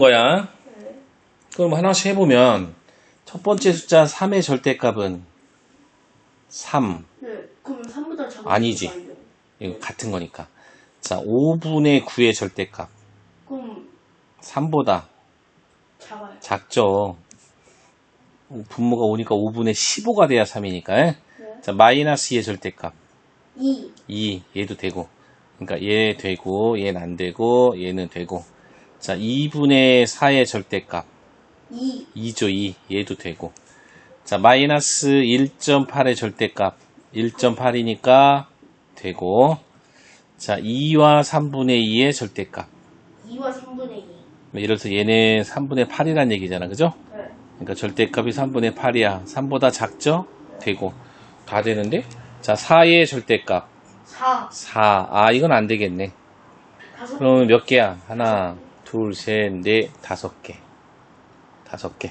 거야. 네. 그럼 하나씩 해보면 첫 번째 숫자 3의 절대값은 3. 네. 그럼 3보다 작은 아니지. 거 아니에요? 이거 같은 거니까. 자, 5분의 9의 절대값. 그럼 3보다 작아요. 작죠. 분모가 오니까 5분의 15가 돼야 3이니까. 네. 자, 마이너스 2의 절대값. 2. 2. 얘도 되고. 그러니까 얘 되고, 얘는 안 되고, 얘는 되고. 자, 2분의 4의 절대값. 2. 2죠, 2. 얘도 되고. 자, 마이너스 1.8의 절대값. 1.8이니까 되고. 자, 2와 3분의 2의 절대값. 2와 3분의 2. 예를 들어서 얘는 3분의 8이란 얘기잖아. 그죠? 네. 그러니까 절대값이 3분의 8이야. 3보다 작죠? 되고. 다 되는데? 자, 4의 절대값. 4. 4. 아, 이건 안 되겠네. 그러면 몇 개야? 하나, 둘, 셋, 넷, 다섯 개. 다섯 개.